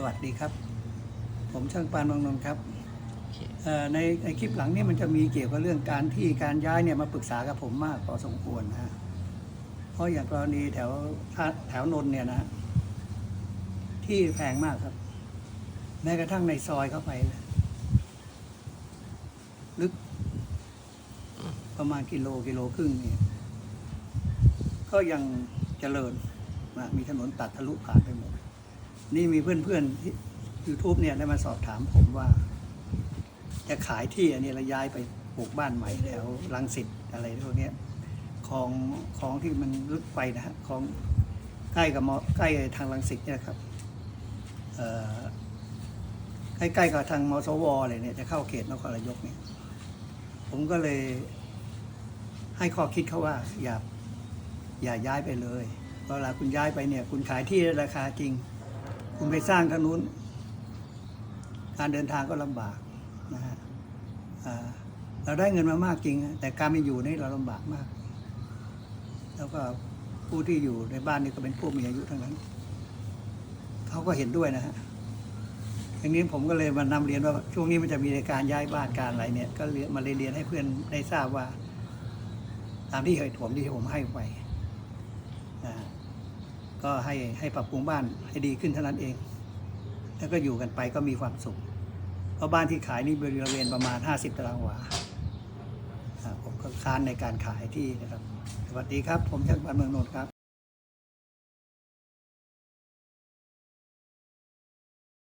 สวัสดีครับ ผมช่างปานบางนนท์ครับโอเคเอ่อในในคลิปหลังนี้มันจะมีเกี่ยวกับเรื่องการที่การย้ายเนี่ยมาปรึกษากับผมมากพอสมควรนะฮะเพราะอย่างกรณีแถวท่าแถวนนท์เนี่ยนะฮะที่แพงมากครับ แม้กระทั่งในซอยเข้าไปนะลึก ประมาณกิโลกิโลครึ่งเนี่ย ก็ยังเจริญนะมีถนนตัดทะลุผ่านไปหมด นี่มีเพื่อนๆที่ YouTube เนี่ยได้มาสอบถามผมว่า จะขายที่อันนี้แล้วย้ายไปปลูกบ้านใหม่แถวรังสิตอะไรพวกนี้ของของที่มันลึกไปนะฮะของใกล้กับมอใกล้ทางรังสิตเนี่ยครับเอ่อใกล้ๆกับทางมสวอะไรเนี่ยจะเข้าเขตนครนายกเนี่ย ผมก็เลยให้ข้อคิดเขาว่า อย่าอย่าย้ายไปเลยเวลาคุณย้ายไปเนี่ย คุณขายที่ราคาจริง คุณไปสร้างทางนู้น การเดินทางก็ลำบากนะฮะเราได้เงินมามากจริง แต่การไม่อยู่นี่เราลำบากมาก แล้วก็ผู้ที่อยู่ในบ้านนี่ก็เป็นผู้มีอายุทั้งนั้น เขาก็เห็นด้วยนะฮะอย่างนี้ผมก็เลยมานำเรียนว่าช่วงนี้มันจะมีในการย้ายบ้านการอะไรเนี่ย ก็เรียนมาเรียนให้เพื่อนได้ทราบว่า ตามที่เหตุผลที่ผมให้ไปนะ ก็ให้ให้ปรับปรุงบ้านให้ดีขึ้นเท่านั้นเอง แล้วก็อยู่กันไปก็มีความสุข เพราะบ้านที่ขายนี่บริเวณประมาณ 50 ตารางวาผมก็ค้านในการขายที่นะครับ สวัสดีครับ ผมช่างบ้านเมืองนนท์ครับ